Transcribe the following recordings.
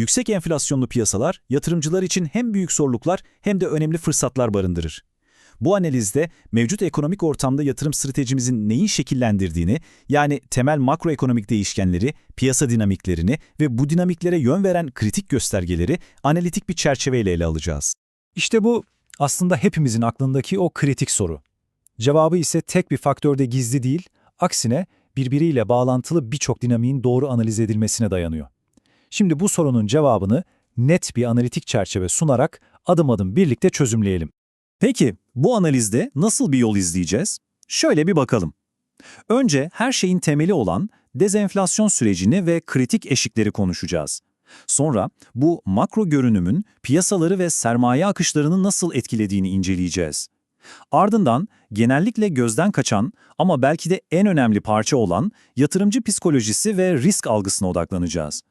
Yüksek enflasyonlu piyasalar yatırımcılar için hem büyük zorluklar hem de önemli fırsatlar barındırır. Bu analizde mevcut ekonomik ortamda yatırım stratejimizin neyi şekillendirdiğini, yani temel makroekonomik değişkenleri, piyasa dinamiklerini ve bu dinamiklere yön veren kritik göstergeleri analitik bir çerçeveyle ele alacağız. İşte bu aslında hepimizin aklındaki o kritik soru. Cevabı ise tek bir faktörde gizli değil, aksine birbiriyle bağlantılı birçok dinamiğin doğru analiz edilmesine dayanıyor. Şimdi bu sorunun cevabını net bir analitik çerçeve sunarak adım adım birlikte çözümleyelim. Peki, bu analizde nasıl bir yol izleyeceğiz? Şöyle bir bakalım. Önce her şeyin temeli olan dezenflasyon sürecini ve kritik eşikleri konuşacağız. Sonra bu makro görünümün piyasaları ve sermaye akışlarını nasıl etkilediğini inceleyeceğiz. Ardından genellikle gözden kaçan ama belki de en önemli parça olan yatırımcı psikolojisi ve risk algısına odaklanacağız.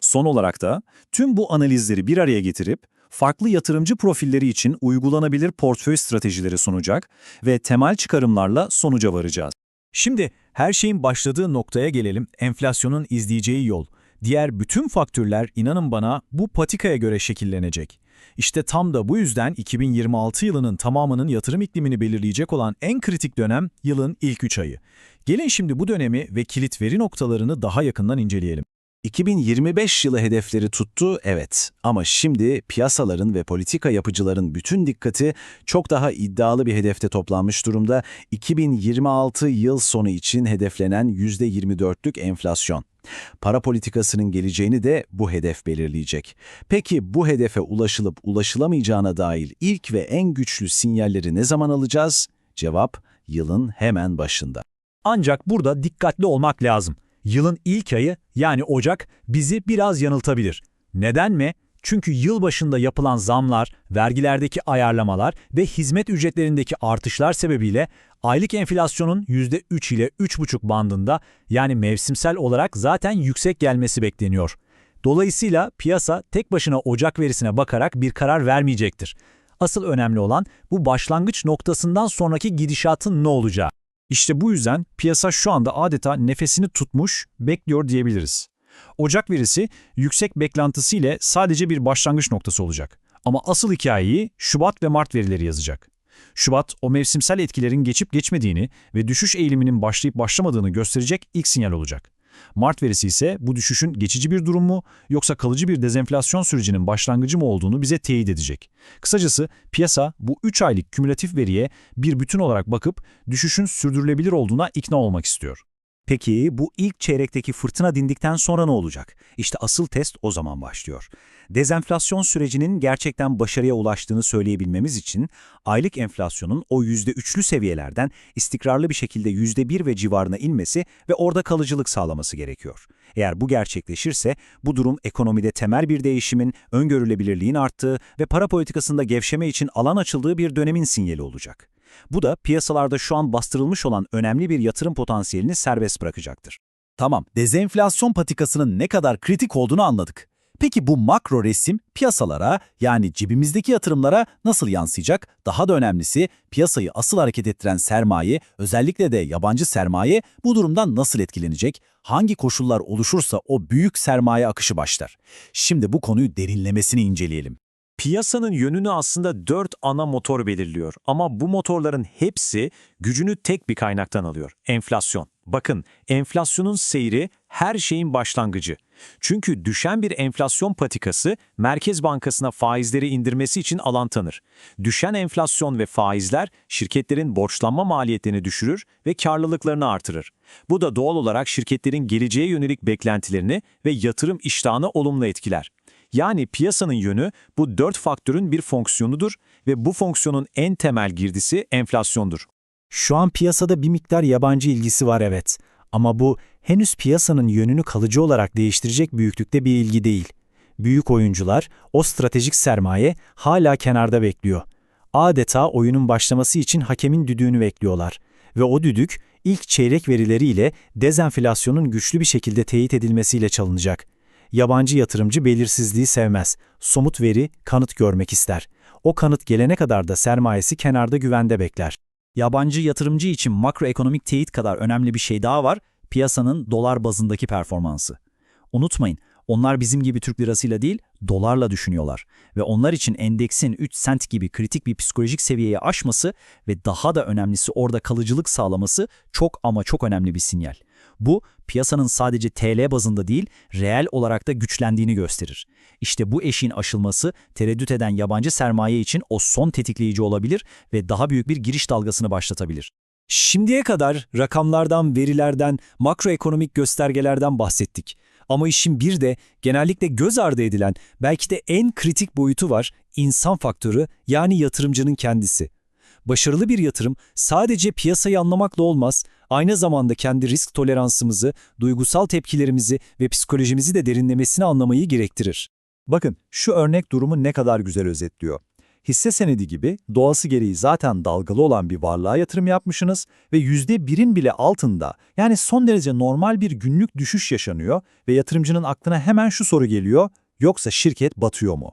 Son olarak da tüm bu analizleri bir araya getirip farklı yatırımcı profilleri için uygulanabilir portföy stratejileri sunacak ve temel çıkarımlarla sonuca varacağız. Şimdi her şeyin başladığı noktaya gelelim, enflasyonun izleyeceği yol. Diğer bütün faktörler inanın bana bu patikaya göre şekillenecek. İşte tam da bu yüzden 2026 yılının tamamının yatırım iklimini belirleyecek olan en kritik dönem yılın ilk 3 ayı. Gelin şimdi bu dönemi ve kilit veri noktalarını daha yakından inceleyelim. 2025 yılı hedefleri tuttu, evet. Ama şimdi piyasaların ve politika yapıcıların bütün dikkati çok daha iddialı bir hedefte toplanmış durumda. 2026 yıl sonu için hedeflenen %24'lük enflasyon. Para politikasının geleceğini de bu hedef belirleyecek. Peki bu hedefe ulaşılıp ulaşılamayacağına dair ilk ve en güçlü sinyalleri ne zaman alacağız? Cevap, yılın hemen başında. Ancak burada dikkatli olmak lazım. Yılın ilk ayı yani Ocak bizi biraz yanıltabilir. Neden mi? Çünkü yıl başında yapılan zamlar, vergilerdeki ayarlamalar ve hizmet ücretlerindeki artışlar sebebiyle aylık enflasyonun %3 ile 3,5 bandında yani mevsimsel olarak zaten yüksek gelmesi bekleniyor. Dolayısıyla piyasa tek başına Ocak verisine bakarak bir karar vermeyecektir. Asıl önemli olan bu başlangıç noktasından sonraki gidişatın ne olacağı. İşte bu yüzden piyasa şu anda adeta nefesini tutmuş, bekliyor diyebiliriz. Ocak verisi yüksek beklentisiyle sadece bir başlangıç noktası olacak. Ama asıl hikayeyi Şubat ve Mart verileri yazacak. Şubat, o mevsimsel etkilerin geçip geçmediğini ve düşüş eğiliminin başlayıp başlamadığını gösterecek ilk sinyal olacak. Mart verisi ise bu düşüşün geçici bir durum mu yoksa kalıcı bir dezenflasyon sürecinin başlangıcı mı olduğunu bize teyit edecek. Kısacası piyasa bu 3 aylık kümülatif veriye bir bütün olarak bakıp düşüşün sürdürülebilir olduğuna ikna olmak istiyor. Peki bu ilk çeyrekteki fırtına dindikten sonra ne olacak? İşte asıl test o zaman başlıyor. Dezenflasyon sürecinin gerçekten başarıya ulaştığını söyleyebilmemiz için aylık enflasyonun o %3'lü seviyelerden istikrarlı bir şekilde %1 ve civarına inmesi ve orada kalıcılık sağlaması gerekiyor. Eğer bu gerçekleşirse bu durum ekonomide temel bir değişimin, öngörülebilirliğin arttığı ve para politikasında gevşeme için alan açıldığı bir dönemin sinyali olacak. Bu da piyasalarda şu an bastırılmış olan önemli bir yatırım potansiyelini serbest bırakacaktır. Tamam, dezenflasyon patikasının ne kadar kritik olduğunu anladık. Peki bu makro resim piyasalara yani cebimizdeki yatırımlara nasıl yansıyacak? Daha da önemlisi piyasayı asıl hareket ettiren sermaye, özellikle de yabancı sermaye bu durumdan nasıl etkilenecek? Hangi koşullar oluşursa o büyük sermaye akışı başlar. Şimdi bu konuyu derinlemesini inceleyelim. Piyasanın yönünü aslında dört ana motor belirliyor ama bu motorların hepsi gücünü tek bir kaynaktan alıyor, enflasyon. Bakın, enflasyonun seyri her şeyin başlangıcı. Çünkü düşen bir enflasyon patikası Merkez Bankası'na faizleri indirmesi için alan tanır. Düşen enflasyon ve faizler şirketlerin borçlanma maliyetlerini düşürür ve karlılıklarını artırır. Bu da doğal olarak şirketlerin geleceğe yönelik beklentilerini ve yatırım iştahını olumlu etkiler. Yani piyasanın yönü bu dört faktörün bir fonksiyonudur ve bu fonksiyonun en temel girdisi enflasyondur. Şu an piyasada bir miktar yabancı ilgisi var evet. Ama bu henüz piyasanın yönünü kalıcı olarak değiştirecek büyüklükte bir ilgi değil. Büyük oyuncular, o stratejik sermaye hala kenarda bekliyor. Adeta oyunun başlaması için hakemin düdüğünü bekliyorlar. Ve o düdük ilk çeyrek verileriyle dezenflasyonun güçlü bir şekilde teyit edilmesiyle çalınacak. Yabancı yatırımcı belirsizliği sevmez. Somut veri, kanıt görmek ister. O kanıt gelene kadar da sermayesi kenarda güvende bekler. Yabancı yatırımcı için makroekonomik teyit kadar önemli bir şey daha var, piyasanın dolar bazındaki performansı. Unutmayın, Onlar bizim gibi Türk lirasıyla değil, dolarla düşünüyorlar. Ve onlar için endeksin 3 sent gibi kritik bir psikolojik seviyeyi aşması ve daha da önemlisi orada kalıcılık sağlaması çok ama çok önemli bir sinyal. Bu, piyasanın sadece TL bazında değil, reel olarak da güçlendiğini gösterir. İşte bu eşiğin aşılması, tereddüt eden yabancı sermaye için o son tetikleyici olabilir ve daha büyük bir giriş dalgasını başlatabilir. Şimdiye kadar rakamlardan, verilerden, makroekonomik göstergelerden bahsettik. Ama işin bir de genellikle göz ardı edilen, belki de en kritik boyutu var, insan faktörü yani yatırımcının kendisi. Başarılı bir yatırım sadece piyasayı anlamakla olmaz, aynı zamanda kendi risk toleransımızı, duygusal tepkilerimizi ve psikolojimizi de derinlemesine anlamayı gerektirir. Bakın şu örnek durumu ne kadar güzel özetliyor. Hisse senedi gibi doğası gereği zaten dalgalı olan bir varlığa yatırım yapmışsınız ve %1'in bile altında yani son derece normal bir günlük düşüş yaşanıyor ve yatırımcının aklına hemen şu soru geliyor, yoksa şirket batıyor mu?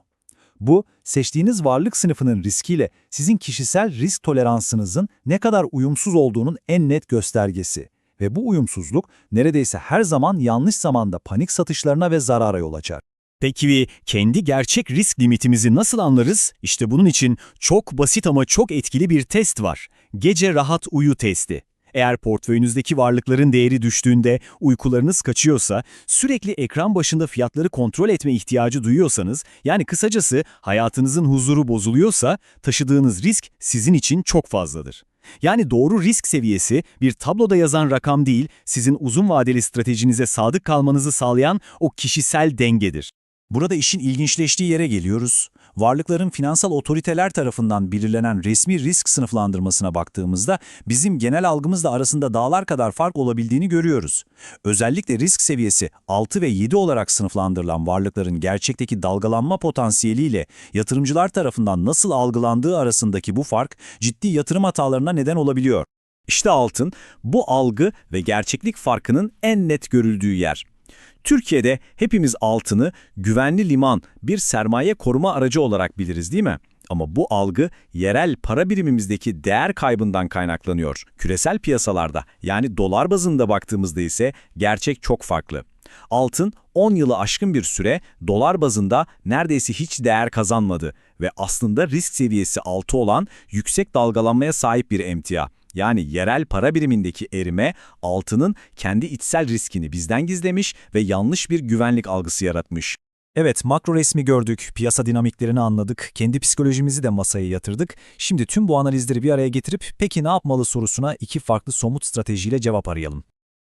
Bu, seçtiğiniz varlık sınıfının riskiyle sizin kişisel risk toleransınızın ne kadar uyumsuz olduğunun en net göstergesi. Ve bu uyumsuzluk neredeyse her zaman yanlış zamanda panik satışlarına ve zarara yol açar. Peki kendi gerçek risk limitimizi nasıl anlarız? İşte bunun için çok basit ama çok etkili bir test var. Gece rahat uyu testi. Eğer portföyünüzdeki varlıkların değeri düştüğünde, uykularınız kaçıyorsa, sürekli ekran başında fiyatları kontrol etme ihtiyacı duyuyorsanız, yani kısacası hayatınızın huzuru bozuluyorsa, taşıdığınız risk sizin için çok fazladır. Yani doğru risk seviyesi bir tabloda yazan rakam değil, sizin uzun vadeli stratejinize sadık kalmanızı sağlayan o kişisel dengedir. Burada işin ilginçleştiği yere geliyoruz. Varlıkların finansal otoriteler tarafından belirlenen resmi risk sınıflandırmasına baktığımızda bizim genel algımızla arasında dağlar kadar fark olabildiğini görüyoruz. Özellikle risk seviyesi 6 ve 7 olarak sınıflandırılan varlıkların gerçekteki dalgalanma potansiyeliyle yatırımcılar tarafından nasıl algılandığı arasındaki bu fark ciddi yatırım hatalarına neden olabiliyor. İşte altın bu algı ve gerçeklik farkının en net görüldüğü yer. Türkiye'de hepimiz altını güvenli liman, bir sermaye koruma aracı olarak biliriz değil mi? Ama bu algı yerel para birimimizdeki değer kaybından kaynaklanıyor. Küresel piyasalarda yani dolar bazında baktığımızda ise gerçek çok farklı. Altın 10 yılı aşkın bir süre dolar bazında neredeyse hiç değer kazanmadı ve aslında risk seviyesi 6 olan yüksek dalgalanmaya sahip bir emtia. Yani yerel para birimindeki erime altının kendi içsel riskini bizden gizlemiş ve yanlış bir güvenlik algısı yaratmış. Evet, makro resmi gördük, piyasa dinamiklerini anladık, kendi psikolojimizi de masaya yatırdık. Şimdi tüm bu analizleri bir araya getirip peki ne yapmalı sorusuna iki farklı somut stratejiyle cevap arayalım.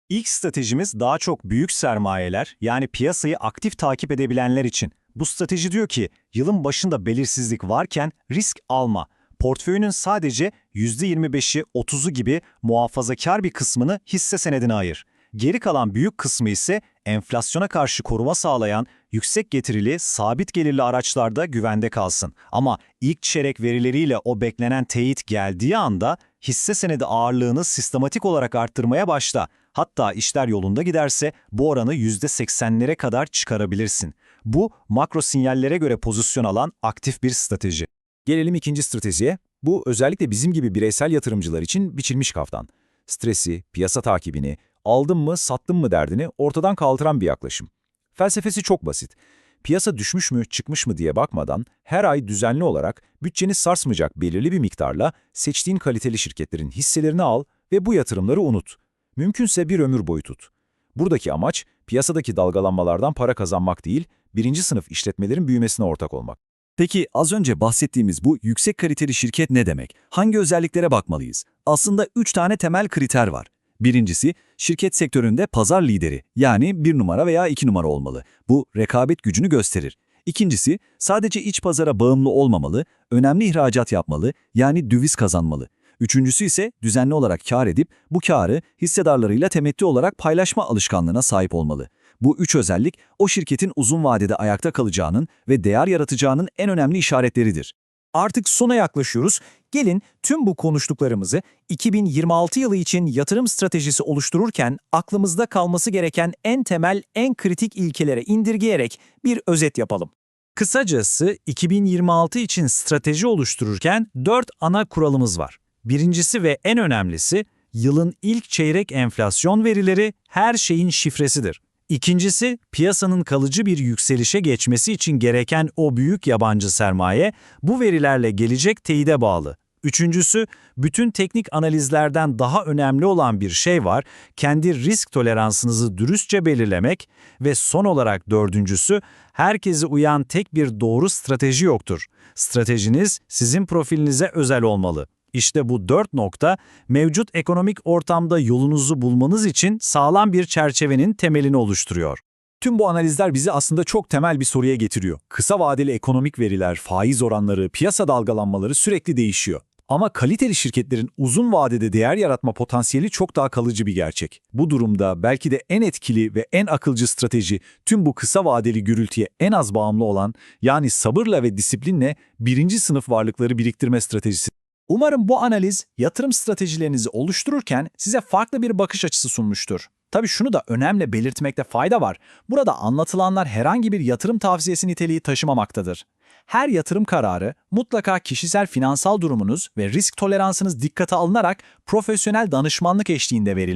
İlk stratejimiz daha çok büyük sermayeler yani piyasayı aktif takip edebilenler için. Bu strateji diyor ki yılın başında belirsizlik varken risk alma. Portföyünün sadece %25'i 30'u gibi muhafazakar bir kısmını hisse senedine ayır. Geri kalan büyük kısmı ise enflasyona karşı koruma sağlayan yüksek getirili sabit gelirli araçlarda güvende kalsın. Ama ilk çeyrek verileriyle o beklenen teyit geldiği anda hisse senedi ağırlığını sistematik olarak arttırmaya başla. Hatta işler yolunda giderse bu oranı %80'lere kadar çıkarabilirsin. Bu makro sinyallere göre pozisyon alan aktif bir strateji. Gelelim ikinci stratejiye. Bu özellikle bizim gibi bireysel yatırımcılar için biçilmiş kaftan. Stresi, piyasa takibini, aldım mı sattım mı derdini ortadan kaldıran bir yaklaşım. Felsefesi çok basit. Piyasa düşmüş mü çıkmış mı diye bakmadan her ay düzenli olarak bütçeni sarsmayacak belirli bir miktarla seçtiğin kaliteli şirketlerin hisselerini al ve bu yatırımları unut. Mümkünse bir ömür boyu tut. Buradaki amaç piyasadaki dalgalanmalardan para kazanmak değil, birinci sınıf işletmelerin büyümesine ortak olmak. Peki az önce bahsettiğimiz bu yüksek kaliteli şirket ne demek? Hangi özelliklere bakmalıyız? Aslında üç tane temel kriter var. Birincisi, şirket sektöründe pazar lideri, yani bir numara veya iki numara olmalı. Bu rekabet gücünü gösterir. İkincisi, sadece iç pazara bağımlı olmamalı, önemli ihracat yapmalı, yani döviz kazanmalı. Üçüncüsü ise düzenli olarak kar edip bu karı hissedarlarıyla temettü olarak paylaşma alışkanlığına sahip olmalı. Bu üç özellik o şirketin uzun vadede ayakta kalacağının ve değer yaratacağının en önemli işaretleridir. Artık sona yaklaşıyoruz. Gelin tüm bu konuştuklarımızı 2026 yılı için yatırım stratejisi oluştururken aklımızda kalması gereken en temel, en kritik ilkelere indirgeyerek bir özet yapalım. Kısacası 2026 için strateji oluştururken 4 ana kuralımız var. Birincisi ve en önemlisi yılın ilk çeyrek enflasyon verileri her şeyin şifresidir. İkincisi, piyasanın kalıcı bir yükselişe geçmesi için gereken o büyük yabancı sermaye bu verilerle gelecek teyide bağlı. Üçüncüsü, bütün teknik analizlerden daha önemli olan bir şey var, kendi risk toleransınızı dürüstçe belirlemek ve son olarak dördüncüsü, herkese uyan tek bir doğru strateji yoktur. Stratejiniz sizin profilinize özel olmalı. İşte bu dört nokta mevcut ekonomik ortamda yolunuzu bulmanız için sağlam bir çerçevenin temelini oluşturuyor. Tüm bu analizler bizi aslında çok temel bir soruya getiriyor. Kısa vadeli ekonomik veriler, faiz oranları, piyasa dalgalanmaları sürekli değişiyor. Ama kaliteli şirketlerin uzun vadede değer yaratma potansiyeli çok daha kalıcı bir gerçek. Bu durumda belki de en etkili ve en akılcı strateji tüm bu kısa vadeli gürültüye en az bağımlı olan yani sabırla ve disiplinle birinci sınıf varlıkları biriktirme stratejisi. Umarım bu analiz yatırım stratejilerinizi oluştururken size farklı bir bakış açısı sunmuştur. Tabii şunu da önemli belirtmekte fayda var. Burada anlatılanlar herhangi bir yatırım tavsiyesi niteliği taşımamaktadır. Her yatırım kararı mutlaka kişisel finansal durumunuz ve risk toleransınız dikkate alınarak profesyonel danışmanlık eşliğinde verilmelidir.